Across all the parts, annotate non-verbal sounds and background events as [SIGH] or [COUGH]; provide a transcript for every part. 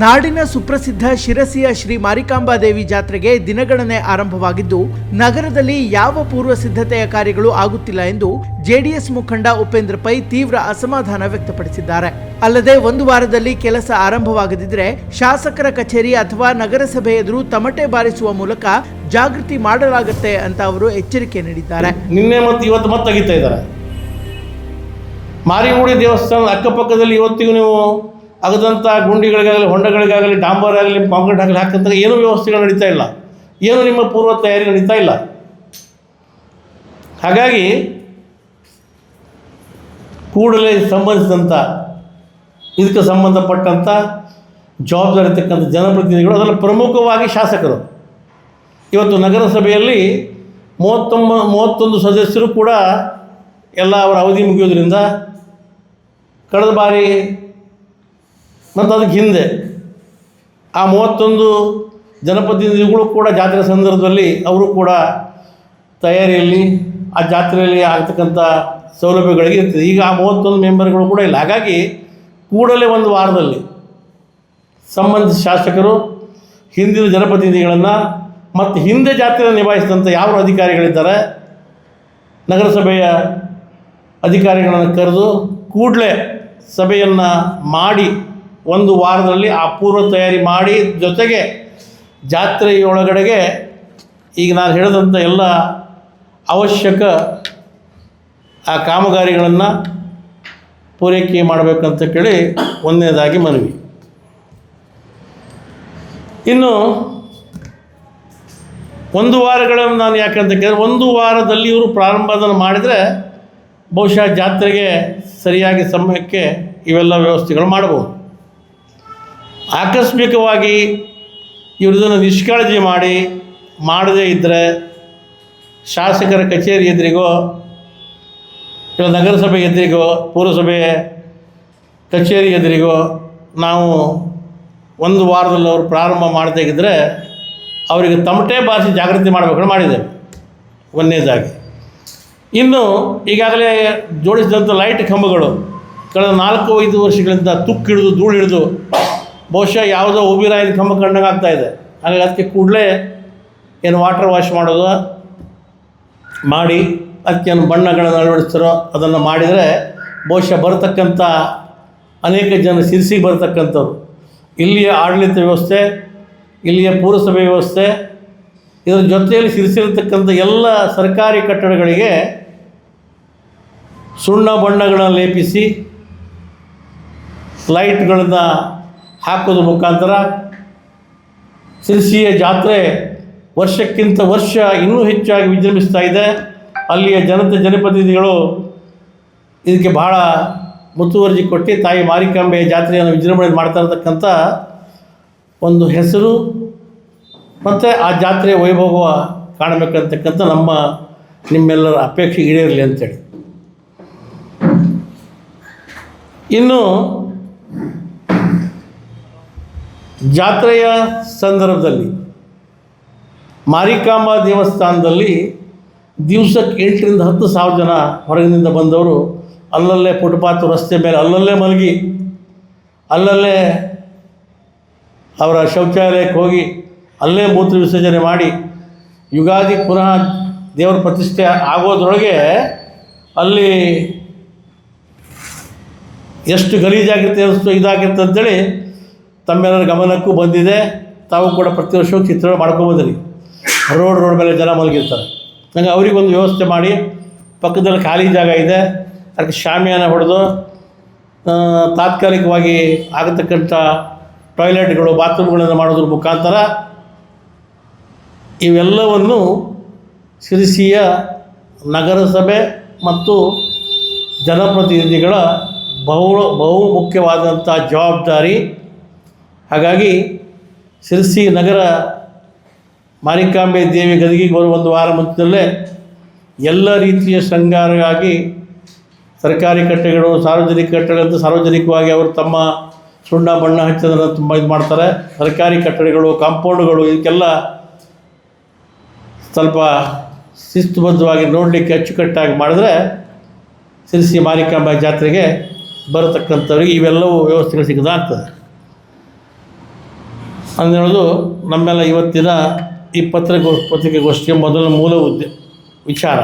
ನಾಡಿನ ಸುಪ್ರಸಿದ್ಧ ಶಿರಸಿಯ ಶ್ರೀ ಮಾರಿಕಾಂಬಾದೇವಿ ಜಾತ್ರೆಗೆ ದಿನಗಣನೆ ಆರಂಭವಾಗಿದ್ದು, ನಗರದಲ್ಲಿ ಯಾವ ಪೂರ್ವ ಸಿದ್ಧತೆಯ ಕಾರ್ಯಗಳು ಆಗುತ್ತಿಲ್ಲ ಎಂದು ಜೆಡಿಎಸ್ ಮುಖಂಡ ಉಪೇಂದ್ರ ಪೈ ತೀವ್ರ ಅಸಮಾಧಾನ ವ್ಯಕ್ತಪಡಿಸಿದ್ದಾರೆ. ಅಲ್ಲದೆ ಒಂದು ವಾರದಲ್ಲಿ ಕೆಲಸ ಆರಂಭವಾಗದಿದ್ರೆ ಶಾಸಕರ ಕಚೇರಿ ಅಥವಾ ನಗರಸಭೆ ಎದುರು ತಮಟೆ ಬಾರಿಸುವ ಮೂಲಕ ಜಾಗೃತಿ ಮಾಡಲಾಗುತ್ತೆ ಅಂತ ಅವರು ಎಚ್ಚರಿಕೆ ನೀಡಿದ್ದಾರೆ. ನಿನ್ನೆ ಮತ್ತು ಇವತ್ತು ಮತ್ತೆ ಇದ್ದಾರೆ. ಮಾರಿಗುಡಿ ದೇವಸ್ಥಾನದ ಅಕ್ಕಪಕ್ಕದಲ್ಲಿ ಇವತ್ತಿಗೂ ನೀವು ಅಗದಂಥ ಗುಂಡಿಗಳಿಗಾಗಲಿ, ಹೊಂಡಗಳಿಗಾಗಲಿ ಡಾಂಬರ್ ಆಗಲಿ ಕಾಂಕ್ರೀಟ್ ಆಗಲಿ ಹಾಕಂತ ಏನೂ ವ್ಯವಸ್ಥೆಗಳು ನಡೀತಾ ಇಲ್ಲ. ಏನು ನಿಮ್ಮ ಪೂರ್ವ ತಯಾರಿ ನಡೀತಾ ಇಲ್ಲ. ಹಾಗಾಗಿ ಕೂಡಲೇ ಸಂಬಂಧಿಸಿದಂಥ ಇದಕ್ಕೆ ಸಂಬಂಧಪಟ್ಟಂಥ ಜವಾಬ್ದಾರಿ ಇರ್ತಕ್ಕಂಥ ಜನಪ್ರತಿನಿಧಿಗಳು ಅದರಲ್ಲಿ ಪ್ರಮುಖವಾಗಿ ಶಾಸಕರು. ಇವತ್ತು ನಗರಸಭೆಯಲ್ಲಿ ಮೂವತ್ತೊಂಬ, ಮೂವತ್ತೊಂದು ಸದಸ್ಯರು ಕೂಡ ಎಲ್ಲ ಅವರ ಅವಧಿ ಮುಗಿಯೋದ್ರಿಂದ ಕಳೆದ ಬಾರಿ ಮತ್ತು ಅದಕ್ಕೆ ಹಿಂದೆ ಆ ಮೂವತ್ತೊಂದು ಜನಪ್ರತಿನಿಧಿಗಳು ಕೂಡ ಜಾತ್ರೆ ಸಂದರ್ಭದಲ್ಲಿ ಅವರು ಕೂಡ ತಯಾರಿಯಲ್ಲಿ ಆ ಜಾತ್ರೆಯಲ್ಲಿ ಆಗ್ತಕ್ಕಂಥ ಸೌಲಭ್ಯಗಳಿಗೆ ಇರ್ತದೆ ಈಗ ಆ ಮೂವತ್ತೊಂದು ಮೆಂಬರ್ಗಳು ಕೂಡ ಇಲ್ಲ. ಹಾಗಾಗಿ ಕೂಡಲೇ ಒಂದು ವಾರದಲ್ಲಿ ಸಂಬಂಧಿಸಿದ ಶಾಸಕರು, ಹಿಂದಿನ ಜನಪ್ರತಿನಿಧಿಗಳನ್ನು ಮತ್ತು ಹಿಂದೆ ಜಾತ್ರೆ ನಿಭಾಯಿಸಿದಂಥ ಯಾವ ಅಧಿಕಾರಿಗಳಿದ್ದಾರೆ, ನಗರಸಭೆಯ ಅಧಿಕಾರಿಗಳನ್ನು ಕರೆದು ಕೂಡಲೇ ಸಭೆಯನ್ನು ಮಾಡಿ ಒಂದು ವಾರದಲ್ಲಿ ಆ ಪೂರ್ವ ತಯಾರಿ ಮಾಡಿ ಜೊತೆಗೆ ಜಾತ್ರೆಯೊಳಗಡೆಗೆ ಈಗ ನಾನು ಹೇಳಿದಂಥ ಎಲ್ಲ ಅವಶ್ಯಕ ಆ ಕಾಮಗಾರಿಗಳನ್ನು ಪೂರೈಕೆ ಮಾಡಬೇಕಂತ ಕೇಳಿ ಒಂದನೇದಾಗಿ ಮನವಿ. ಇನ್ನು ಒಂದು ವಾರಗಳನ್ನು ನಾನು ಯಾಕಂತ ಕೇಳಿದ್ರೆ ಒಂದು ವಾರದಲ್ಲಿ ಇವರು ಪ್ರಾರಂಭದನ್ನು ಮಾಡಿದರೆ ಬಹುಶಃ ಜಾತ್ರೆಗೆ ಸರಿಯಾಗಿ ಸಮಯಕ್ಕೆ ಇವೆಲ್ಲ ವ್ಯವಸ್ಥೆಗಳು ಮಾಡ್ಬೋದು. ಆಕಸ್ಮಿಕವಾಗಿ ಇವ್ರದನ್ನು ನಿಷ್ಕಾಳಜಿ ಮಾಡಿ, ಮಾಡದೇ ಇದ್ದರೆ ಶಾಸಕರ ಕಚೇರಿ ಎದುರಿಗೋ, ಇಲ್ಲ ನಗರಸಭೆ ಎದುರಿಗೋ, ಪುರಸಭೆ ಕಚೇರಿ ಎದುರಿಗೋ, ನಾವು ಒಂದು ವಾರದಲ್ಲಿ ಅವರು ಪ್ರಾರಂಭ ಮಾಡದಾಗಿದ್ದರೆ ಅವರಿಗೆ ತಮಟೆ ಬಾರಿಸಿ ಜಾಗೃತಿ ಮಾಡಬೇಕು ಮಾಡಿದ್ದೇವೆ ಒಂದನೇದಾಗಿ. ಇನ್ನು ಈಗಾಗಲೇ ಜೋಡಿಸಿದಂಥ ಲೈಟ್ ಕಂಬಗಳು ಕಳೆದ ನಾಲ್ಕು ಐದು ವರ್ಷಗಳಿಂದ ತುಕ್ಕು ಹಿಡಿದು ಧೂಳು ಹಿಡಿದು ಬಹುಶಃ ಯಾವುದೋ ಉಬಿರಾಯಿನ ಕಂಬ ಕಂಡಂಗೆ ಆಗ್ತಾಯಿದೆ ಹಾಗಾಗಿ ಅದಕ್ಕೆ ಕೂಡಲೇ ಏನು ವಾಟರ್ ವಾಶ್ ಮಾಡೋದು, ಮಾಡಿ ಅದಕ್ಕೇನು ಬಣ್ಣಗಳನ್ನು ಅಳವಡಿಸ್ತಾರೋ ಅದನ್ನು ಮಾಡಿದರೆ ಬಹುಶಃ ಬರತಕ್ಕಂಥ ಅನೇಕ ಜನ ಸಿರಿಸಿ ಬರತಕ್ಕಂಥವ್ರು. ಇಲ್ಲಿಯ ಆಡಳಿತ ವ್ಯವಸ್ಥೆ, ಇಲ್ಲಿಯ ಪುರಸಭೆ ವ್ಯವಸ್ಥೆ, ಇದರ ಜೊತೆಯಲ್ಲಿ ಸಿರಿಸಿರತಕ್ಕಂಥ ಎಲ್ಲ ಸರ್ಕಾರಿ ಕಟ್ಟಡಗಳಿಗೆ ಸುಣ್ಣ ಬಣ್ಣಗಳನ್ನು ಲೇಪಿಸಿ, ಲೈಟ್ಗಳನ್ನು ಹಾಕೋದ್ರ ಮುಖಾಂತರ ಸಿರಿಸಿಯ ಜಾತ್ರೆ ವರ್ಷಕ್ಕಿಂತ ವರ್ಷ ಇನ್ನೂ ಹೆಚ್ಚಾಗಿ ವಿಜೃಂಭಿಸ್ತಾ ಇದೆ. ಅಲ್ಲಿಯ ಜನತೆ ಜನಪ್ರತಿನಿಧಿಗಳು ಇದಕ್ಕೆ ಬಹಳ ಮುತುವರ್ಜಿ ಕೊಟ್ಟು ತಾಯಿ ಮಾರಿಕಾಂಬೆಯ ಜಾತ್ರೆಯನ್ನು ವಿಜೃಂಭಣೆ ಮಾಡ್ತಾ ಇರತಕ್ಕಂಥ ಒಂದು ಹೆಸರು ಮತ್ತು ಆ ಜಾತ್ರೆಯ ವೈಭವ ಕಾಣಬೇಕಂತಕ್ಕಂಥ ನಮ್ಮ ನಿಮ್ಮೆಲ್ಲರ ಅಪೇಕ್ಷೆ ಈಡೇರಲಿ ಅಂತೇಳಿ. ಇನ್ನು ಜಾತ್ರೆಯ ಸಂದರ್ಭದಲ್ಲಿ ಮಾರಿಕಾಂಬಾ ದೇವಸ್ಥಾನದಲ್ಲಿ ದಿವಸಕ್ಕೆ ಎಂಟರಿಂದ ಹತ್ತು ಸಾವಿರ ಜನ ಹೊರಗಿನಿಂದ ಬಂದವರು ಅಲ್ಲಲ್ಲೇ ಫುಟ್ಪಾತ್ ರಸ್ತೆ ಮೇಲೆ ಅಲ್ಲಲ್ಲೇ ಮಲಗಿ ಅಲ್ಲಲ್ಲೇ ಅವರ ಶೌಚಾಲಯಕ್ಕೆ ಹೋಗಿ ಅಲ್ಲೇ ಮೂತ್ರ ವಿಸರ್ಜನೆ ಮಾಡಿ ಯುಗಾದಿ ಪುನಃ ದೇವರ ಪ್ರತಿಷ್ಠೆ ಆಗೋದ್ರೊಳಗೆ ಅಲ್ಲಿ ಎಷ್ಟು ಗಲೀಜಾಗಿರುತ್ತೆ ಅನಿಸ್ತು ಇದಾಗಿರುತ್ತೆ ಅಂತೇಳಿ ತಮ್ಮೆಲ್ಲರ ಗಮನಕ್ಕೂ ಬಂದಿದೆ. ತಾವು ಕೂಡ ಪ್ರತಿ ವರ್ಷವೂ ಚಿತ್ರಣ ಮಾಡ್ಕೊಬೋದ್ರಿ. ರೋಡ್ ರೋಡ್ ಮೇಲೆ ಜನ ಮಲಗಿರ್ತಾರೆ. ನಂಗೆ ಅವರಿಗೊಂದು ವ್ಯವಸ್ಥೆ ಮಾಡಿ. ಪಕ್ಕದಲ್ಲಿ ಖಾಲಿ ಜಾಗ ಇದೆ. ಅದಕ್ಕೆ ಶಾಮಿಯಾನ ಹೊಡೆದು ತಾತ್ಕಾಲಿಕವಾಗಿ ಆಗತಕ್ಕಂಥ ಟಾಯ್ಲೆಟ್ಗಳು, ಬಾತ್ರೂಮ್ಗಳನ್ನು ಮಾಡೋದ್ರ ಮುಖಾಂತರ ಇವೆಲ್ಲವನ್ನು ಸಿರಿಸಿಯ ನಗರಸಭೆ ಮತ್ತು ಜನಪ್ರತಿನಿಧಿಗಳ ಬಹು ಬಹು ಮುಖ್ಯವಾದಂಥ ಜವಾಬ್ದಾರಿ ಹಾಗಾಗಿ ಶಿರಸಿ ನಗರ ಮಾರಿಕಾಂಬೆ ದೇವಿ ಗದಗಿಗೆ ಬರುವ ಒಂದು ವಾರ ಮುಂಚಿನಲ್ಲೇ ಎಲ್ಲ ರೀತಿಯ ಶೃಂಗಾರಗಾಗಿ ಸರ್ಕಾರಿ ಕಟ್ಟೆಗಳು, ಸಾರ್ವಜನಿಕ ಕಟ್ಟಡಗಳಂತ ಸಾರ್ವಜನಿಕವಾಗಿ ಅವರು ತಮ್ಮ ಸುಣ್ಣ ಬಣ್ಣ ಹಚ್ಚೋದನ್ನು ತುಂಬ ಇದು ಮಾಡ್ತಾರೆ. ಸರ್ಕಾರಿ ಕಟ್ಟಡಗಳು ಕಾಂಪೌಂಡ್ಗಳು, ಇದಕ್ಕೆಲ್ಲ ಸ್ವಲ್ಪ ಶಿಸ್ತುಬದ್ಧವಾಗಿ ನೋಡಲಿಕ್ಕೆ ಅಚ್ಚುಕಟ್ಟಾಗಿ ಮಾಡಿದ್ರೆ ಸಿರಿಸಿ ಮಾರಿಕಾಂಬ ಜಾತ್ರೆಗೆ ಬರತಕ್ಕಂಥವ್ರಿಗೆ ಇವೆಲ್ಲವೂ ವ್ಯವಸ್ಥೆಗಳು ಸಿಗದಾಗ್ತದೆ ಅಂದೇಳೋದು ನಮ್ಮೆಲ್ಲ ಇವತ್ತಿನ ಈ ಪತ್ರಿಕೋ ಪತ್ರಿಕೆಗೋಷ್ಠಿಯ ಮೊದಲ ಮೂಲ ಉದ್ದೆ ವಿಚಾರ.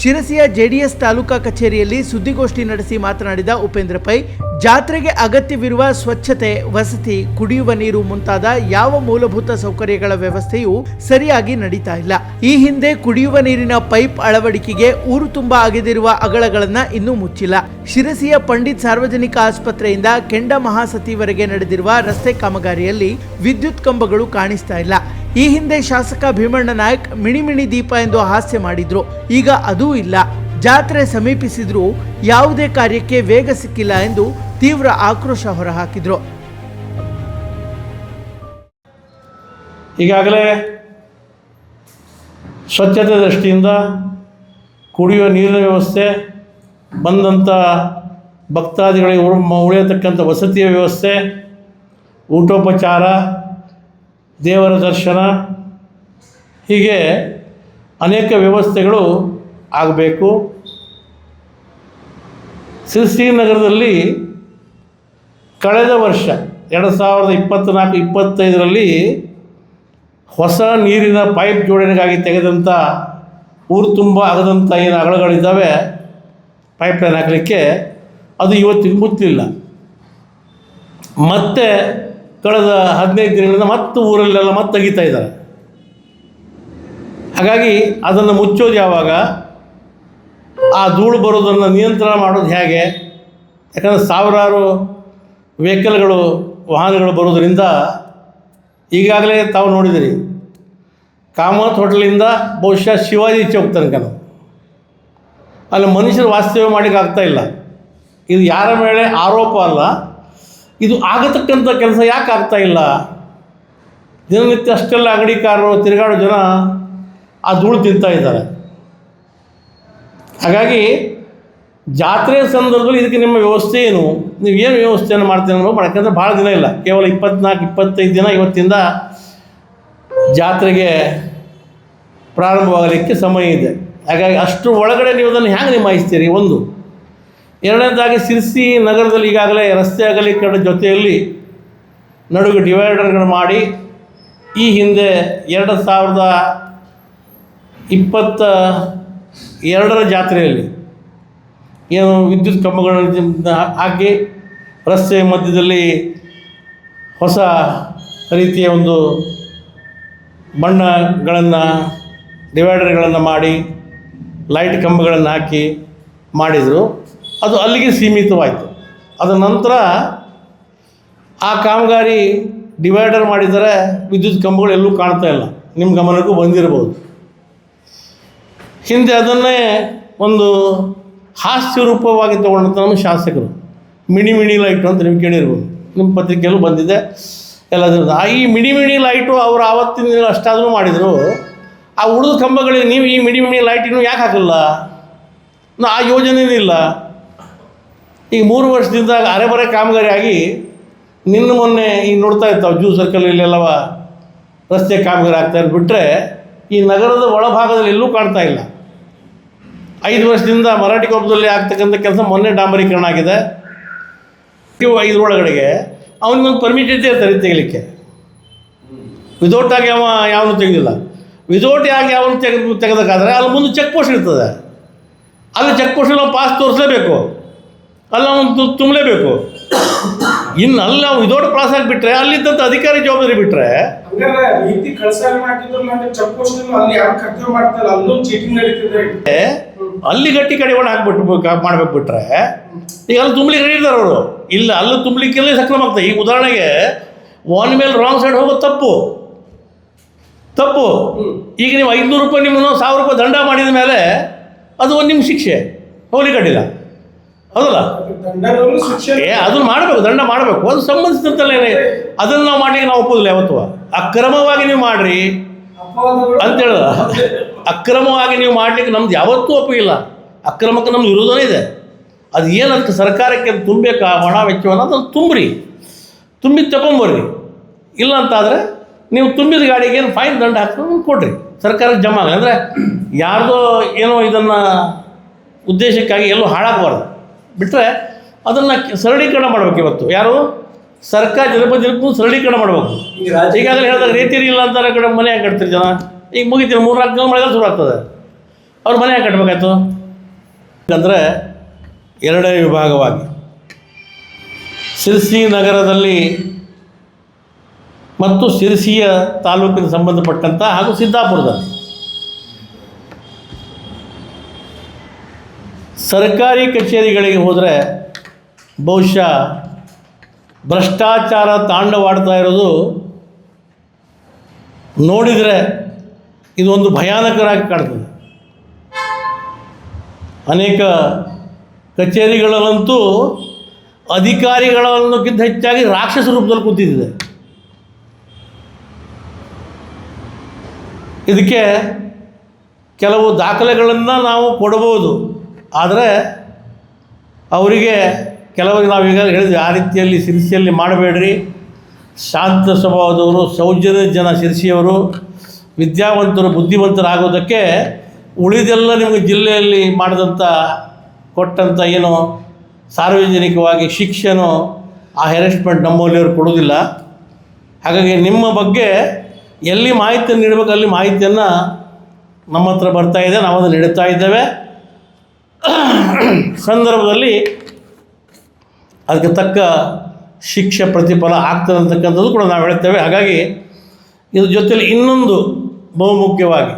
ಶಿರಸಿಯ ಜೆಡಿಎಸ್ ತಾಲೂಕಾ ಕಚೇರಿಯಲ್ಲಿ ಸುದ್ದಿಗೋಷ್ಠಿ ನಡೆಸಿ ಮಾತನಾಡಿದ ಉಪೇಂದ್ರ ಪೈ, ಜಾತ್ರೆಗೆ ಅಗತ್ಯವಿರುವ ಸ್ವಚ್ಛತೆ, ವಸತಿ, ಕುಡಿಯುವ ನೀರು ಮುಂತಾದ ಯಾವ ಮೂಲಭೂತ ಸೌಕರ್ಯಗಳ ವ್ಯವಸ್ಥೆಯು ಸರಿಯಾಗಿ ನಡೀತಾ ಇಲ್ಲ. ಈ ಹಿಂದೆ ಕುಡಿಯುವ ನೀರಿನ ಪೈಪ್ ಅಳವಡಿಕೆಗೆ ಊರು ತುಂಬ ಅಗೆದಿರುವ ಅಗಳಗಳನ್ನು ಇನ್ನೂ ಮುಚ್ಚಿಲ್ಲ. ಶಿರಸಿಯ ಪಂಡಿತ್ ಸಾರ್ವಜನಿಕ ಆಸ್ಪತ್ರೆಯಿಂದ ಕೆಂಡ ಮಹಾಸತಿವರೆಗೆ ನಡೆದಿರುವ ರಸ್ತೆ ಕಾಮಗಾರಿಯಲ್ಲಿ ವಿದ್ಯುತ್ ಕಂಬಗಳು ಕಾಣಿಸ್ತಾ ಇಲ್ಲ. ಈ ಹಿಂದೆ ಶಾಸಕ ಭೀಮಣ್ಣ ನಾಯಕ್ ಮಿಣಿಮಿಣಿ ದೀಪ ಎಂದು ಹಾಸ್ಯ ಮಾಡಿದ್ರು. ಈಗ ಅದೂ ಇಲ್ಲ. ಜಾತ್ರೆ ಸಮೀಪಿಸಿದ್ರೂ ಯಾವುದೇ ಕಾರ್ಯಕ್ಕೆ ವೇಗ ಸಿಕ್ಕಿಲ್ಲ ಎಂದು ತೀವ್ರ ಆಕ್ರೋಶ ಹೊರಹಾಕಿದ್ರು. ಈಗಾಗಲೇ ಸ್ವಚ್ಛತೆ ದೃಷ್ಟಿಯಿಂದ ಕುಡಿಯುವ ನೀರಿನ ವ್ಯವಸ್ಥೆ ಬಂದಂಥ ಭಕ್ತಾದಿಗಳಿಗೆ ಉಳ್- ಉಳಿಯತಕ್ಕಂಥ ವಸತಿಯ ವ್ಯವಸ್ಥೆ, ಊಟೋಪಚಾರ ದೇವರ ದರ್ಶನ, ಹೀಗೆ ಅನೇಕ ವ್ಯವಸ್ಥೆಗಳು ಆಗಬೇಕು. ನಗರದಲ್ಲಿ ಕಳೆದ ವರ್ಷ, ಎರಡು ಸಾವಿರದ ಇಪ್ಪತ್ತ್ನಾಲ್ಕು ಇಪ್ಪತ್ತೈದರಲ್ಲಿ ಹೊಸ ನೀರಿನ ಪೈಪ್ ಜೋಡಣೆಗಾಗಿ ತೆಗೆದಂಥ ಊರು ತುಂಬ ಆಗದಂಥ ಏನು ಅಗಳಗಳಿದ್ದಾವೆ ಪೈಪ್ ಲೈನ್ ಹಾಕಲಿಕ್ಕೆ ಅದು ಇವತ್ತಿಗೆ ಮುಚ್ಚಲಿಲ್ಲ ಮತ್ತೆ ಕಳೆದ ಹದಿನೈದು ದಿನಗಳಿಂದ ಮತ್ತೆ ಊರಲ್ಲೆಲ್ಲ ಮತ್ತೆ ತೆಗಿತಾ ಇದ್ದಾರೆ. ಹಾಗಾಗಿ ಅದನ್ನು ಮುಚ್ಚೋದು ಯಾವಾಗ? ಆ ಧೂಳು ಬರೋದನ್ನು ನಿಯಂತ್ರಣ ಮಾಡೋದು ಹೇಗೆ? ಯಾಕಂದರೆ ಸಾವಿರಾರು ವೆಹಿಕಲ್ಗಳು, ವಾಹನಗಳು ಬರೋದರಿಂದ ಈಗಾಗಲೇ ತಾವು ನೋಡಿದಿರಿ, ಕಾಮತ್ ಹೋಟೆಲಿಂದ ಬಹುಶಃ ಶಿವಾಜಿ ಚೌಕ್ ತನಕ ಅಲ್ಲಿ ಮನುಷ್ಯರು ವಾಸ್ತವ್ಯ ಮಾಡಲಿಕ್ಕೆ ಇಲ್ಲ. ಇದು ಯಾರ ಮೇಲೆ? ಆರೋಪ ಅಲ್ಲ. ಇದು ಆಗತಕ್ಕಂಥ ಕೆಲಸ ಯಾಕೆ ಆಗ್ತಾ ಇಲ್ಲ? ದಿನನಿತ್ಯ ಅಷ್ಟೆಲ್ಲ ಅಂಗಡಿಕಾರರು, ತಿರುಗಾಡೋ ಜನ ಆ ಧೂಳು ತಿಂತಾ ಇದ್ದಾರೆ. ಹಾಗಾಗಿ ಜಾತ್ರೆ ಸಂದರ್ಭದಲ್ಲಿ ಇದಕ್ಕೆ ನಿಮ್ಮ ವ್ಯವಸ್ಥೆ ಏನು? ನೀವು ಏನು ವ್ಯವಸ್ಥೆಯನ್ನು ಮಾಡ್ತೀರ ಅನ್ನೋ ಯಾಕಂದರೆ ಭಾಳ ದಿನ ಇಲ್ಲ. ಕೇವಲ ಇಪ್ಪತ್ನಾಲ್ಕು, ಇಪ್ಪತ್ತೈದು ದಿನ ಇವತ್ತಿಂದ ಜಾತ್ರೆಗೆ ಪ್ರಾರಂಭವಾಗಲಿಕ್ಕೆ ಸಮಯ ಇದೆ. ಹಾಗಾಗಿ ಅಷ್ಟು ಒಳಗಡೆ ನೀವು ಅದನ್ನು ಹ್ಯಾಂಗೆ ನಿಭಾಯಿಸ್ತೀರಿ? ಒಂದು. ಎರಡನೇದಾಗಿ ಸಿರ್ಸಿ ನಗರದಲ್ಲಿ ಈಗಾಗಲೇ ರಸ್ತೆ ಅಗಲೀಕರಣ ಜೊತೆಯಲ್ಲಿ ನಡುವೆ ಡಿವೈಡರ್ಗಳು ಮಾಡಿ, ಈ ಹಿಂದೆ ಎರಡು ಸಾವಿರದ ಇಪ್ಪತ್ತ ಎರಡರ ಜಾತ್ರೆಯಲ್ಲಿ ಏನು ವಿದ್ಯುತ್ ಕಂಬಗಳನ್ನು ಹಾಕಿ ರಸ್ತೆ ಮಧ್ಯದಲ್ಲಿ ಹೊಸ ರೀತಿಯ ಒಂದು ಬಣ್ಣಗಳನ್ನು, ಡಿವೈಡರ್ಗಳನ್ನು ಮಾಡಿ, ಲೈಟ್ ಕಂಬಗಳನ್ನು ಹಾಕಿ ಮಾಡಿದರು. ಅದು ಅಲ್ಲಿಗೆ ಸೀಮಿತವಾಯಿತು. ಅದರ ನಂತರ ಆ ಕಾಮಗಾರಿ ಡಿವೈಡರ್ ಮಾಡಿದರೆ ವಿದ್ಯುತ್ ಕಂಬಗಳು ಎಲ್ಲೂ ಕಾಣ್ತಾ ಇಲ್ಲ. ನಿಮ್ಮ ಗಮನಕ್ಕೂ ಬಂದಿರಬಹುದು ಹಿಂದೆ ಅದನ್ನೇ ಒಂದು ಹಾಸ್ಯ ರೂಪವಾಗಿ ತಗೊಂಡಂಥ ನಮ್ಮ ಶಾಸಕರು. ಮಿಣಿ ಮಿಣಿ ಲೈಟು ಅಂತ ನೀವು ಕೇಳಿರ್ಬೋದು. ನಿಮ್ಮ ಪತ್ರಿಕೆಯಲ್ಲೂ ಬಂದಿದೆ. ಎಲ್ಲದರಿಂದ ಆ ಈ ಮಿಣಿ ಮಿಣಿ ಲೈಟು ಅವರು ಆವತ್ತಿನ ದಿನ ಅಷ್ಟಾದರೂ ಮಾಡಿದರು. ಆ ಉಳಿದ ಕಂಬಗಳಿಗೆ ನೀವು ಈ ಮಿಣಿ ಮಿಣಿ ಲೈಟ್ ಇನ್ನೂ ಯಾಕೆ ಹಾಕಲ್ಲ? ಆ ಯೋಜನೆಯೂ ಇಲ್ಲ. ಈಗ ಮೂರು ವರ್ಷದಿಂದ ಅರೆಬರೆ ಕಾಮಗಾರಿ ಆಗಿ ನಿನ್ನ ಮೊನ್ನೆ ಈಗ ನೋಡ್ತಾ ಇರ್ತಾವೆ, ಜೂ ಸರ್ಕಲ್ ಇಲ್ಲೆಲ್ಲವ ರಸ್ತೆ ಕಾಮಗಾರಿ ಆಗ್ತಾ ಬಿಟ್ಟರೆ ಈ ನಗರದ ಒಳಭಾಗದಲ್ಲಿ ಎಲ್ಲೂ ಕಾಣ್ತಾ ಇಲ್ಲ. ಐದು ವರ್ಷದಿಂದ ಮರಾಠಿ ಕೊಪ್ಪದಲ್ಲಿ ಆಗ್ತಕ್ಕಂಥ ಕೆಲಸ ಮೊನ್ನೆ ಡಾಂಬರೀಕರಣ ಆಗಿದೆ. ಇವು ಐದರೊಳಗಡೆಗೆ ಅವನಿಗೊಂದು ಪರ್ಮಿಟ್ ಇದ್ದೇ ಇರ್ತಾರೆ ತೆಗಿಲಿಕ್ಕೆ. ಆಗಿ ಅವ ಯಾವನು ತೆಗೆದಿಲ್ಲ. ವಿದೌಟ್ ಆಗಿ ಅವನು ತೆಗೆದು ತೆಗೆದಕ್ಕಾದ್ರೆ ಅಲ್ಲಿ ಮುಂದೆ ಚೆಕ್ ಪೋಸ್ಟ್ ಇರ್ತದೆ. ಅಲ್ಲಿ ಚೆಕ್ ಪೋಸ್ಟಲ್ಲಿ ಪಾಸ್ ತೋರಿಸಲೇಬೇಕು. ಅಲ್ಲಿ ಅವನು ತುಂಬಲೇಬೇಕು. ಇನ್ನು ಅಲ್ಲಿ ನಾವು ವಿದೌಟ್ ಪಾಸ್ ಆಗಿಬಿಟ್ರೆ ಅಲ್ಲಿದ್ದಂಥ ಅಧಿಕಾರಿ ಜವಾಬ್ದಾರಿ ಮತ್ತೆ ಅಲ್ಲಿ ಗಟ್ಟಿ ಕಡೆ ಕಡಿವಾಣ ಹಾಕ್ಬಿಟ್ಟು ಮಾಡ್ಬೇಕು ಬಿಟ್ರೆ ಈಗ ಅಲ್ಲಿ ತುಂಬಲಿಕ್ಕೆ ರೆಡಿ ಇದ್ದಾರೆ ಅವರು. ಇಲ್ಲ ಅಲ್ಲಿ ತುಂಬಲಿಕ್ಕೆಲ್ಲ ಸಕ್ರಮ ಆಗ್ತದೆ. ಈಗ ಉದಾಹರಣೆಗೆ ಒನ್ ಮೇಲೆ ರಾಂಗ್ ಸೈಡ್ ಹೋಗೋದು ತಪ್ಪು. ತಪ್ಪು. ಈಗ ನೀವು ಐದುನೂರು ರೂಪಾಯಿ ನಿಮ್ಮನ್ನು ಸಾವಿರ ರೂಪಾಯಿ ದಂಡ ಮಾಡಿದ ಮೇಲೆ ಅದು ಒಂದು ನಿಮ್ಮ ಶಿಕ್ಷೆ. ಹೋಗ್ಲಿಕ್ಕೆ ಅಡ್ಡಿಲ್ಲ ಹೌದಲ್ಲ? ಏ ಅದನ್ನು ಮಾಡಬೇಕು ದಂಡ ಮಾಡಬೇಕು. ಅದು ಸಂಬಂಧಿಸಿದಂತಲೇ ಅದನ್ನು ನಾವು ಮಾಡ್ಲಿಕ್ಕೆ ನಾವು ಒಪ್ಪೋದಿಲ್ಲ ಯಾವತ್ತು. ಅಕ್ರಮವಾಗಿ ನೀವು ಮಾಡ್ರಿ. ಅಪವಾದಗಳು ಅಂತ ಹೇಳಲ್ಲ ಅಕ್ರಮವಾಗಿ ನೀವು ಮಾಡ್ಲಿಕ್ಕೆ ನಮ್ದು ಯಾವತ್ತೂ ಒಪ್ಪಿಲ್ಲ. ಅಕ್ರಮಕ್ಕೆ ನಮ್ದು ವಿರೋಧನೇ ಇದೆ. ಅದು ಏನು ಅದಕ್ಕೆ ಸರ್ಕಾರಕ್ಕೆ ತುಂಬಬೇಕಾ? ಹಣ ವೆಚ್ಚವನ್ನು ಅದನ್ನು ತುಂಬ್ರಿ. ತುಂಬಿ ತಗೊಂಬರ್ರಿ. ಇಲ್ಲ ಅಂತಾದರೆ ನೀವು ತುಂಬಿದ ಗಾಡಿಗೆ ಏನು ಫೈನ್ ದಂಡ ಹಾಕ್ಕೊಂಡು ಕೊಡ್ರಿ. ಸರ್ಕಾರಕ್ಕೆ ಜಮಾ ಆಗಲಿ ಅಂದರೆ ಯಾರ್ದೋ ಏನೋ ಇದನ್ನು ಉದ್ದೇಶಕ್ಕಾಗಿ ಎಲ್ಲೂ ಹಾಳಾಗಬಾರ್ದು. ಬಿಟ್ಟರೆ ಅದನ್ನು ಸರಳೀಕರಣ ಮಾಡಬೇಕು ಇವತ್ತು. ಯಾರು? ಸರ್ಕಾರ ಜನಪದ ಜನಕ್ಕೂ ಸರಳೀಕರಣ ಮಾಡಬೇಕು. ಈಗಾಗಲೇ ಹೇಳಿದಾಗ ರೀತಿ ಇಲ್ಲ ಅಂತಾರೆ ಕಡೆ ಮನೆ ಯಾಕೆ ಕಟ್ತೀರಿ ಜನ. ಈಗ ಮುಗಿತೀರಿ ಮೂರು ನಾಲ್ಕು ದಿನ ಮಳೆಗಾಲ ಶುರು ಆಗ್ತದೆ ಅವ್ರು ಮನೆ ಯಾಕೆ ಕಟ್ಟಬೇಕಾಯ್ತು ಅಂದರೆ ಎರಡನೇ ವಿಭಾಗವಾಗಿ ಸಿರ್ಸಿ ನಗರದಲ್ಲಿ ಮತ್ತು ಸಿರ್ಸಿಯ ತಾಲೂಕಿಗೆ ಸಂಬಂಧಪಟ್ಟಂಥ ಹಾಗೂ ಸಿದ್ದಾಪುರದಲ್ಲಿ. ಸರ್ಕಾರಿ ಕಚೇರಿಗಳಿಗೆ ಹೋದರೆ ಬಹುಶಃ ಭ್ರಷ್ಟಾಚಾರ ತಾಂಡವಾಡ್ತಾ ಇರೋದು ನೋಡಿದರೆ ಇದೊಂದು ಭಯಾನಕರಾಗಿ ಕಾಣ್ತದೆ. ಅನೇಕ ಕಚೇರಿಗಳಲ್ಲಂತೂ ಅಧಿಕಾರಿಗಳನ್ನಕ್ಕಿಂತ ಹೆಚ್ಚಾಗಿ ರಾಕ್ಷಸ ರೂಪದಲ್ಲಿ ಕೂತಿದ್ದಿದೆ. ಇದಕ್ಕೆ ಕೆಲವು ದಾಖಲೆಗಳನ್ನು ನಾವು ಕೊಡಬಹುದು. ಆದರೆ ಅವರಿಗೆ ಕೆಲವರಿಗೆ ನಾವು ಈಗ ಹೇಳಿದ್ವಿ, ಆ ರೀತಿಯಲ್ಲಿ ಶಿರ್ಸಿಯಲ್ಲಿ ಮಾಡಬೇಡ್ರಿ. ಶಾಂತ ಸ್ವಭಾವದವರು, ಸೌಜನ್ಯ ಜನ ಶಿರ್ಸಿಯವರು, ವಿದ್ಯಾವಂತರು, ಬುದ್ಧಿವಂತರಾಗೋದಕ್ಕೆ ಉಳಿದೆಲ್ಲ ನಿಮಗೆ ಜಿಲ್ಲೆಯಲ್ಲಿ ಮಾಡಿದಂಥ ಕೊಟ್ಟಂಥ ಏನು ಸಾರ್ವಜನಿಕವಾಗಿ ಶಿಕ್ಷಣ ಆ ಹೆರೆಸ್ಮೆಂಟ್ ನಮ್ಮಲ್ಲಿಯವರು ಕೊಡೋದಿಲ್ಲ ಹಾಗಾಗಿ ನಿಮ್ಮ ಬಗ್ಗೆ ಎಲ್ಲಿ ಮಾಹಿತಿಯನ್ನು ನೀಡಬೇಕು ಅಲ್ಲಿ ಮಾಹಿತಿಯನ್ನು ನಮ್ಮ ಹತ್ರ ಇದೆ ನಾವು ಅದನ್ನು ನೀಡುತ್ತಾ ಇದ್ದೇವೆ. [COUGHS] ಸಂದರ್ಭದಲ್ಲಿ ಅದಕ್ಕೆ ತಕ್ಕ ಶಿಕ್ಷೆ ಪ್ರತಿಫಲ ಆಗ್ತದೆ ಅಂತಕ್ಕಂಥದ್ದು ಕೂಡ ನಾವು ಹೇಳ್ತೇವೆ. ಹಾಗಾಗಿ ಇದ್ರ ಜೊತೆಯಲ್ಲಿ ಇನ್ನೊಂದು ಬಹುಮುಖ್ಯವಾಗಿ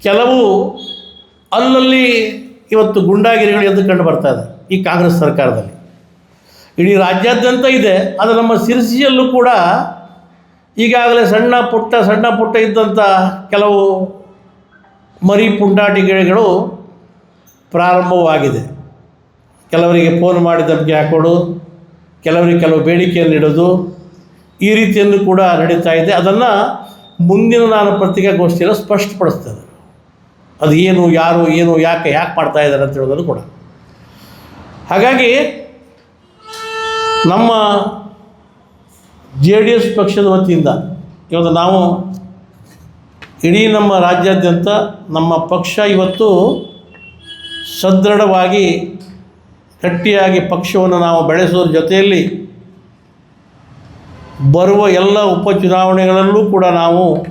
ಕೆಲವು ಅಲ್ಲಲ್ಲಿ ಇವತ್ತು ಗುಂಡಾಗಿರಿಗಳು ಎದ್ದು ಕಂಡು ಬರ್ತಾ ಇದೆ ಈ ಕಾಂಗ್ರೆಸ್ ಸರ್ಕಾರದಲ್ಲಿ. ಇಡೀ ರಾಜ್ಯಾದ್ಯಂತ ಇದೆ ಅದು ನಮ್ಮ ಸಿರಿಸಿಯಲ್ಲೂ ಕೂಡ ಈಗಾಗಲೇ ಸಣ್ಣ ಪುಟ್ಟ ಸಣ್ಣ ಪುಟ್ಟ ಇದ್ದಂಥ ಕೆಲವು ಮರಿ ಪುಂಡಾಟಿಕೆಗಳು ಪ್ರಾರಂಭವಾಗಿದೆ. ಕೆಲವರಿಗೆ ಫೋನ್ ಮಾಡಿ ಧಮಕಿ ಹಾಕೋಡು, ಕೆಲವರಿಗೆ ಕೆಲವು ಬೇಡಿಕೆಯನ್ನು ಇಡೋದು, ಈ ರೀತಿಯಲ್ಲೂ ಕೂಡ ನಡೀತಾ ಇದೆ. ಅದನ್ನು ಮುಂದಿನ ನಾನು ಪತ್ರಿಕಾಗೋಷ್ಠಿಯಲ್ಲಿ ಸ್ಪಷ್ಟಪಡಿಸ್ತೇನೆ. ಅದು ಏನು, ಯಾರು, ಏನು, ಯಾಕೆ ಯಾಕೆ ಮಾಡ್ತಾ ಇದ್ದಾರೆ ಅಂತ ಹೇಳೋದನ್ನು ಕೂಡ. ಹಾಗಾಗಿ ನಮ್ಮ ಜೆ ಡಿ ಎಸ್ ಪಕ್ಷದ ವತಿಯಿಂದ ಇವತ್ತು ನಾವು ಇಡೀ ನಮ್ಮ ರಾಜ್ಯಾದ್ಯಂತ ನಮ್ಮ ಪಕ್ಷ ಇವತ್ತು ಸದೃಢವಾಗಿ, ಗಟ್ಟಿಯಾಗಿ ಪಕ್ಷವನ್ನು ನಾವು ಬೆಳೆಸೋದ್ರ ಜೊತೆಯಲ್ಲಿ ಬರುವ ಎಲ್ಲ ಉಪಚುನಾವಣೆಗಳಲ್ಲೂ ಕೂಡ ನಾವು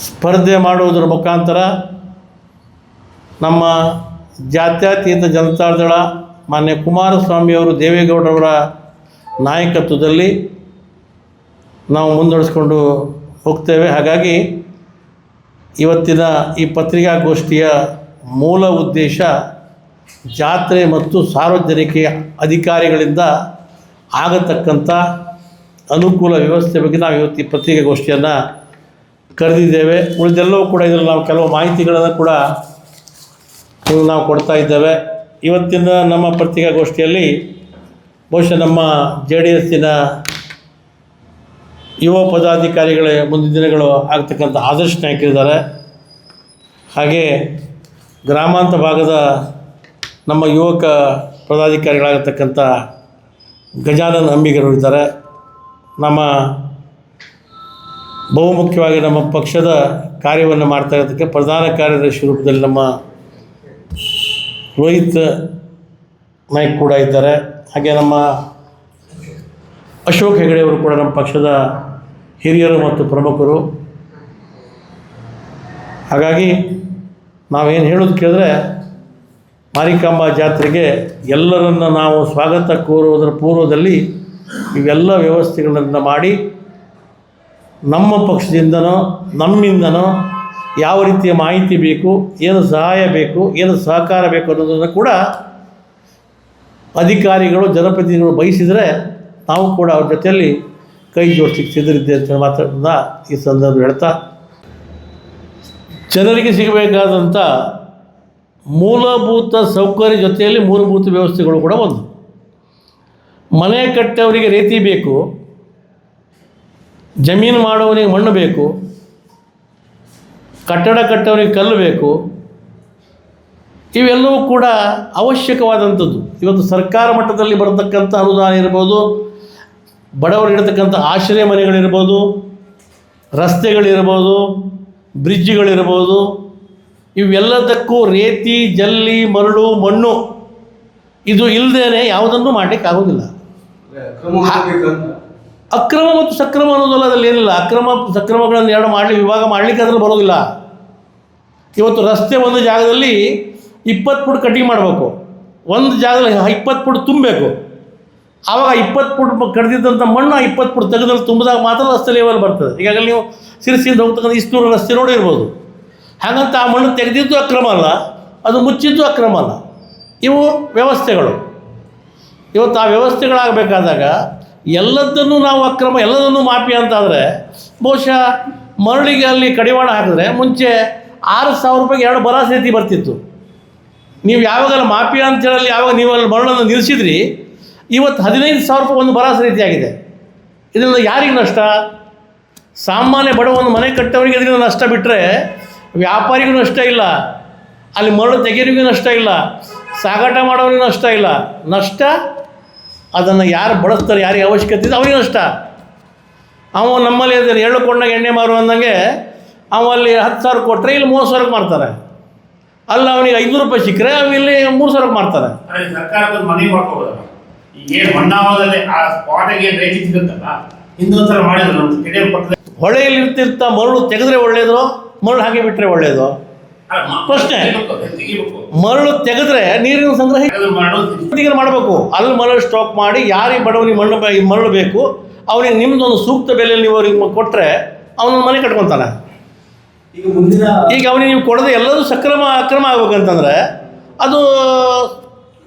ಸ್ಪರ್ಧೆ ಮಾಡುವುದರ ಮುಖಾಂತರ ನಮ್ಮ ಜಾತ್ಯತೀತ ಜನತಾದಳ ಮಾನ್ಯ ಕುಮಾರಸ್ವಾಮಿಯವರು, ದೇವೇಗೌಡರವರ ನಾಯಕತ್ವದಲ್ಲಿ ನಾವು ಮುಂದುವರಿಸ್ಕೊಂಡು ಹೋಗ್ತೇವೆ. ಹಾಗಾಗಿ ಇವತ್ತಿನ ಈ ಪತ್ರಿಕಾಗೋಷ್ಠಿಯ ಮೂಲ ಉದ್ದೇಶ ಜಾತ್ರೆ ಮತ್ತು ಸಾರ್ವಜನಿಕ ಅಧಿಕಾರಿಗಳಿಂದ ಆಗತಕ್ಕಂಥ ಅನುಕೂಲ ವ್ಯವಸ್ಥೆ ಬಗ್ಗೆ ನಾವು ಇವತ್ತು ಈ ಪತ್ರಿಕಾಗೋಷ್ಠಿಯನ್ನು ಕರೆದಿದ್ದೇವೆ. ಉಳಿದೆಲ್ಲವೂ ಕೂಡ ಇದರಲ್ಲಿ ನಾವು ಕೆಲವು ಮಾಹಿತಿಗಳನ್ನು ಕೂಡ ನಾವು ಕೊಡ್ತಾ ಇದ್ದೇವೆ. ಇವತ್ತಿನ ನಮ್ಮ ಪತ್ರಿಕಾಗೋಷ್ಠಿಯಲ್ಲಿ ಬಹುಶಃ ನಮ್ಮ ಜೆ ಡಿ ಎಸ್ಸಿನ ಯುವ ಪದಾಧಿಕಾರಿಗಳ ಮುಂದಿನ ದಿನಗಳು ಆಗ್ತಕ್ಕಂಥ ಆದರ್ಶ ನಾಯಕರಿದ್ದಾರೆ. ಹಾಗೆ ಗ್ರಾಮಾಂತರ ಭಾಗದ ನಮ್ಮ ಯುವಕ ಪದಾಧಿಕಾರಿಗಳಾಗಿರ್ತಕ್ಕಂಥ ಗಜಾನನ್ ಅಂಬಿಗರು ಇದ್ದಾರೆ. ನಮ್ಮ ಬಹುಮುಖ್ಯವಾಗಿ ನಮ್ಮ ಪಕ್ಷದ ಕಾರ್ಯವನ್ನು ಮಾಡ್ತಾ ಇರೋದಕ್ಕೆ ಪ್ರಧಾನ ಕಾರ್ಯದರ್ಶಿ ರೂಪದಲ್ಲಿ ನಮ್ಮ ರೋಹಿತ್ ನಾಯ್ಕ್ ಕೂಡ ಇದ್ದಾರೆ. ಹಾಗೆ ನಮ್ಮ ಅಶೋಕ್ ಹೆಗಡೆಯವರು ಕೂಡ ನಮ್ಮ ಪಕ್ಷದ ಹಿರಿಯರು ಮತ್ತು ಪ್ರಮುಖರು. ಹಾಗಾಗಿ ನಾವೇನು ಹೇಳೋದು ಕೇಳಿದ್ರೆ ಮಾರಿಕಾಂಬಾ ಜಾತ್ರೆಗೆ ಎಲ್ಲರನ್ನು ನಾವು ಸ್ವಾಗತ ಕೋರುವುದರ ಪೂರ್ವದಲ್ಲಿ ಇವೆಲ್ಲ ವ್ಯವಸ್ಥೆಗಳನ್ನು ಮಾಡಿ ನಮ್ಮ ಪಕ್ಷದಿಂದನೋ, ನಮ್ಮಿಂದನೋ ಯಾವ ರೀತಿಯ ಮಾಹಿತಿ ಬೇಕು, ಏನು ಸಹಾಯ ಬೇಕು, ಏನು ಸಹಕಾರ ಬೇಕು ಅನ್ನೋದನ್ನು ಕೂಡ ಅಧಿಕಾರಿಗಳು, ಜನಪ್ರತಿನಿಧಿಗಳು ಬಯಸಿದರೆ ನಾವು ಕೂಡ ಅವ್ರ ಜೊತೆಯಲ್ಲಿ ಕೈ ಜೋಡಿಸಿ ಸಿದ್ಧರಿದ್ದೆ ಅಂತ ಮಾತಾಡೋದನ್ನ ಈ ಸಂದರ್ಭ ಹೇಳ್ತಾ, ಜನರಿಗೆ ಸಿಗಬೇಕಾದಂಥ ಮೂಲಭೂತ ಸೌಕರ್ಯ ಜೊತೆಯಲ್ಲಿ ಮೂಲಭೂತ ವ್ಯವಸ್ಥೆಗಳು ಕೂಡ ಒಂದು. ಮನೆ ಕಟ್ಟವರಿಗೆ ರೀತಿ ಬೇಕು, ಜಮೀನು ಮಾಡೋವನಿಗೆ ಮಣ್ಣು ಬೇಕು, ಕಟ್ಟಡ ಕಟ್ಟೋರಿಗೆ ಕಲ್ಲು ಬೇಕು, ಇವೆಲ್ಲವೂ ಕೂಡ ಅವಶ್ಯಕವಾದಂಥದ್ದು. ಇವತ್ತು ಸರ್ಕಾರ ಮಟ್ಟದಲ್ಲಿ ಬರತಕ್ಕಂಥ ಅನುದಾನ ಇರ್ಬೋದು ಬಡವರು ಇರತಕ್ಕಂಥ ಆಶ್ರಯ ಮನೆಗಳಿರ್ಬೋದು ರಸ್ತೆಗಳಿರ್ಬೋದು ಬ್ರಿಡ್ಜ್ಗಳಿರ್ಬೋದು ಇವೆಲ್ಲದಕ್ಕೂ ರೇತಿ ಜಲ್ಲಿ ಮರಳು ಮಣ್ಣು ಇದು ಇಲ್ಲದೇನೆ ಯಾವುದನ್ನು ಮಾಡಲಿಕ್ಕೆ ಆಗೋದಿಲ್ಲ. ಅಕ್ರಮ ಮತ್ತು ಸಕ್ರಮ ಅನ್ನೋದಲ್ಲ ಅದರಲ್ಲಿ ಏನಿಲ್ಲ. ಅಕ್ರಮ ಸಕ್ರಮಗಳನ್ನು ಎರಡು ಮಾಡಲಿ ವಿಭಾಗ ಮಾಡಲಿಕ್ಕೆ ಅದರಲ್ಲಿ ಬರೋದಿಲ್ಲ. ಇವತ್ತು ರಸ್ತೆ ಒಂದು ಜಾಗದಲ್ಲಿ ಇಪ್ಪತ್ತು ಫುಟ್ ಕಟಿಂಗ್ ಮಾಡಬೇಕು. ಒಂದು ಜಾಗದಲ್ಲಿ ಇಪ್ಪತ್ತು ಫುಟ್ ತುಂಬಬೇಕು. ಆವಾಗ ಇಪ್ಪತ್ತು ಫುಟ್ ಕಡ್ದಿದ್ದಂಥ ಮಣ್ಣು ಇಪ್ಪತ್ತು ಫುಟ್ ತೆಗೆದಲ್ಲಿ ತುಂಬಿದಾಗ ಮಾತ್ರ ರಸ್ತೆ ಲೆವೆಲ್ ಬರ್ತದೆ. ಈಗಾಗಲೇ ನೀವು ಸಿರಿಸಿಂದ ಹೋಗ್ತಕ್ಕಂಥ ಇಷ್ಟೂರು ರಸ್ತೆ ನೋಡಿರ್ಬೋದು ಹಾಗಂತ ಆ ಮಣ್ಣು ತೆಗೆದಿದ್ದು ಅಕ್ರಮ ಅಲ್ಲ, ಅದು ಮುಚ್ಚಿದ್ದು ಅಕ್ರಮ ಅಲ್ಲ. ಇವು ವ್ಯವಸ್ಥೆಗಳು. ಇವತ್ತು ಆ ವ್ಯವಸ್ಥೆಗಳಾಗಬೇಕಾದಾಗ ಎಲ್ಲದನ್ನು ನಾವು ಅಕ್ರಮ, ಎಲ್ಲದನ್ನು ಮಾಪಿ ಅಂತಾದರೆ ಬಹುಶಃ ಮರಳಿಗೆ ಅಲ್ಲಿ ಕಡಿವಾಣ ಹಾಕಿದ್ರೆ ಮುಂಚೆ ಆರು ಸಾವಿರ ರೂಪಾಯಿಗೆ ಎರಡು ಬರ ಸೇತಿ ಬರ್ತಿತ್ತು. ನೀವು ಯಾವಾಗಲ್ಲ ಮಾಫಿಯಾ ಅಂತೇಳಿ ಯಾವಾಗ ನೀವು ಅಲ್ಲಿ ಮರಳನ್ನು ನಿಲ್ಲಿಸಿದ್ರಿ ಇವತ್ತು ಹದಿನೈದು ಸಾವಿರ ರೂಪಾಯಿ ಒಂದು ಬರಾಸ ರೀತಿಯಾಗಿದೆ. ಇದರಿಂದ ಯಾರಿಗೆ ನಷ್ಟ? ಸಾಮಾನ್ಯ ಒಂದು ಮನೆ ಕಟ್ಟೋರಿಗೆ ಇದರಿಂದ ನಷ್ಟ ಬಿಟ್ಟರೆ ವ್ಯಾಪಾರಿಗೂ ನಷ್ಟ ಇಲ್ಲ. ಅಲ್ಲಿ ಮರಳು ತೆಗೆಯೋರಿಗೂ ನಷ್ಟ ಇಲ್ಲ. ಸಾಗಾಟ ಮಾಡೋರಿಗೂ ನಷ್ಟ ಇಲ್ಲ. ನಷ್ಟ? ಅದನ್ನು ಯಾರು ಬಳಸ್ತಾರೆ, ಯಾರಿಗೆ ಅವಶ್ಯಕತೆ ಇದೆ ಅವ್ರಿಗೆ ನಷ್ಟ. ಅವ ನಮ್ಮಲ್ಲಿ ಎಳ್ಳು ಕೊಂಡಾಗ ಎಣ್ಣೆ ಮಾರು ಅಂದಂಗೆ ಅವಲ್ಲಿ ಹತ್ತು ಸಾವಿರ ಕೊಟ್ಟರೆ ಇಲ್ಲಿ ಮೂವತ್ತು ಸಾವಿರಕ್ಕೆ ಮಾರ್ತಾರೆ. ಅಲ್ಲಿ ಅವನಿಗೆ ಐನೂರು ರೂಪಾಯಿ ಸಿಕ್ಕರೆ ಅವ ಇಲ್ಲಿ ಮೂರು ಸಾವಿರಕ್ಕೆ ಮಾರ್ತಾರೆ. ಏನು ಹೊನ್ನಾವದಲ್ಲಿ ಆ ಸ್ಪಾಟಿಗೆ ರೇಟ್ ಸಿಗುತ್ತಲ್ಲ ಹಿಂದೊಂದ್ಸಲ ಮಾಡಿದ್ರು ನಮ್ಮ ಸ್ಟೇಡಿಯಂ ಪಕ್ಕದ ಹೊಳೆಯಲ್ಲಿ ಇರ್ತಿರ್ತ ಮರಳು ತೆಗೆದ್ರೆ ಒಳ್ಳೇದು ಮರಳು ಹಾಗೆ ಬಿಟ್ಟರೆ ಒಳ್ಳೇದು? ಪ್ರಶ್ನೆ. ತೆಗಿಬೇಕು ಮರಳು ತೆಗೆದ್ರೆ ನೀರಿನ ಸಂಗ್ರಹ ಮಾಡಬೇಕು. ಅಲ್ಲಿ ಮರಳು ಸ್ಟಾಕ್ ಮಾಡಿ ಯಾರಿಗೆ ಬಡವನಿಗೆ ಮಣ್ಣು ಬೇ- ಮರಳು ಬೇಕು ಅವನಿಗೆ ನಿಮ್ದೊಂದು ಸೂಕ್ತ ಬೆಲೆಯಲ್ಲಿ ನೀವು ಅವ್ರಿಗೆ ಕೊಟ್ಟರೆ ಅವನ ಮನೆ ಕಟ್ಕೊತಾನೆ. ಈಗ ಮುಂದಿನ ಈಗ ಅವನಿಗೆ ನೀವು ಕೊಡದೆ ಎಲ್ಲರೂ ಸಕ್ರಮ ಅಕ್ರಮ ಆಗ್ಬೇಕಂತಂದ್ರೆ ಅದು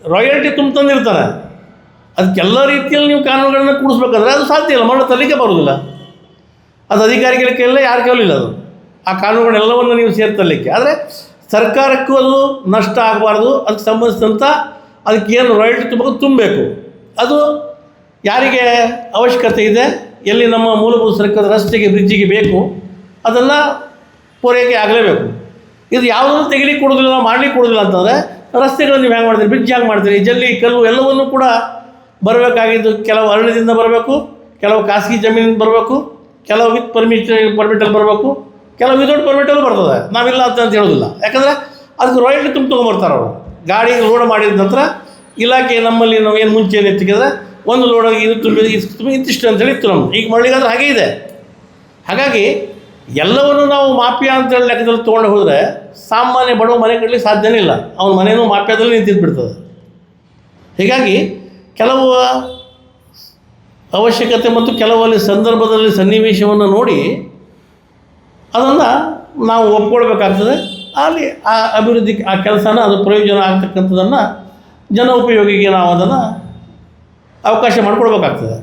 ರಾಯಲ್ಟಿ ತುಂಬ ತಂದಿರ್ತಾನೆ ಅದಕ್ಕೆಲ್ಲ ರೀತಿಯಲ್ಲಿ ನೀವು ಕಾನೂನುಗಳನ್ನು ಕೂಡಿಸ್ಬೇಕಾದ್ರೆ ಅದು ಸಾಧ್ಯ ಇಲ್ಲ ಮರಳು ತರಲಿಕ್ಕೆ ಬರೋದಿಲ್ಲ ಅದು ಅಧಿಕಾರಿಗಳ ಕೈಯಲ್ಲ ಯಾರ ಕೈಯಲ್ಲ ಅದು. ಆ ಕಾನೂನುಗಳೆಲ್ಲವನ್ನು ನೀವು ಸೇರ್ತಲಿಕ್ಕೆ ಆದರೆ ಸರ್ಕಾರಕ್ಕೂ ಅದು ನಷ್ಟ ಆಗಬಾರ್ದು, ಅದಕ್ಕೆ ಸಂಬಂಧಿಸಿದಂಥ ಅದಕ್ಕೆ ಏನು ರಾಯಲ್ಟಿ ತುಂಬ ತುಂಬಬೇಕು. ಅದು ಯಾರಿಗೆ ಅವಶ್ಯಕತೆ ಇದೆ, ಎಲ್ಲಿ ನಮ್ಮ ಮೂಲಭೂತ ಸರ್ಕಾರದ ರಸ್ತೆಗೆ ಬ್ರಿಡ್ಜಿಗೆ ಬೇಕು ಅದನ್ನು ಪೂರೈಕೆ ಆಗಲೇಬೇಕು. ಇದು ಯಾವುದನ್ನು ತೆಗಿಲಿಕ್ಕೆ ಕೊಡೋದಿಲ್ಲ ಮಾಡಲಿಕ್ಕೆ ಕೊಡೋದಿಲ್ಲ ಅಂತಂದರೆ ರಸ್ತೆಗಳನ್ನು ನೀವು ಹೆಂಗೆ ಮಾಡ್ತೀರಿ ಬ್ರಿಡ್ಜ್ ಹೆಂಗೆ ಮಾಡ್ತೀರಿ, ಜಲ್ಲಿ, ಕಲ್ಲು ಎಲ್ಲವನ್ನೂ ಕೂಡ ಬರಬೇಕಾಗಿದ್ದು ಕೆಲವು ಅರಣ್ಯದಿಂದ ಬರಬೇಕು, ಕೆಲವು ಖಾಸಗಿ ಜಮೀನಿಂದ ಬರಬೇಕು, ಕೆಲವು ವಿತ್ ಪರ್ಮಿಟ್ ಪರ್ಮಿಟಲ್ಲಿ ಬರಬೇಕು, ಕೆಲವು ವಿದೌಟ್ ಪರ್ಮಿಟಲ್ಲಿ ಬರ್ತದೆ. ನಾವಿಲ್ಲ ಅಂತ ಅಂತ ಹೇಳೋದಿಲ್ಲ. ಯಾಕಂದರೆ ಅದಕ್ಕೆ ರಾಯಲ್ಟಿ ತುಂಬ ತೊಗೊಂಬರ್ತಾರೆ ಅವರು. ಗಾಡಿ ಲೋಡ್ ಮಾಡಿದ ನಂತರ ಇಲಾಖೆ ನಮ್ಮಲ್ಲಿ ನಾವು ಏನು ಮುಂಚೆ ಏನು ಎತ್ತಿಕಿದ್ರೆ ಒಂದು ಲೋಡಾಗಿ ಇದು ತುಂಬಿ ತುಂಬಿ ಇಂತಿಷ್ಟು ಅಂತೇಳಿ ಇತ್ತು ನಮ್ದು. ಈಗ ಮಳ್ಳಿಗಾದ್ರೆ ಹಾಗೇ ಇದೆ. ಹಾಗಾಗಿ ಎಲ್ಲವನ್ನು ನಾವು ಮಾಫಿಯಾ ಅಂತೇಳಿ ಲೆಕ್ಕದಲ್ಲಿ ತೊಗೊಂಡು ಹೋದರೆ ಸಾಮಾನ್ಯ ಬಡವ ಮನೆ ಕಟ್ಟಲಿಕ್ಕೆ ಸಾಧ್ಯನೇ ಇಲ್ಲ. ಅವನ ಮನೆಯೂ ಮಾಫಿಯಾದಲ್ಲಿ ನಿಂತಿದ್ದು ಬಿಡ್ತದೆ ಹೀಗಾಗಿ ಕೆಲವು ಅವಶ್ಯಕತೆ ಮತ್ತು ಕೆಲವಲ್ಲಿ ಸಂದರ್ಭದಲ್ಲಿ ಸನ್ನಿವೇಶವನ್ನು ನೋಡಿ ಅದನ್ನು ನಾವು ಒಪ್ಕೊಳ್ಬೇಕಾಗ್ತದೆ. ಅಲ್ಲಿ ಆ ಅಭಿವೃದ್ಧಿ, ಆ ಕೆಲಸನ ಅದು ಪ್ರಯೋಜನ ಆಗ್ತಕ್ಕಂಥದ್ದನ್ನು ಜನ ಉಪಯೋಗಿಗೆ ನಾವು ಅದನ್ನು ಅವಕಾಶ ಮಾಡಿಕೊಡ್ಬೇಕಾಗ್ತದೆ.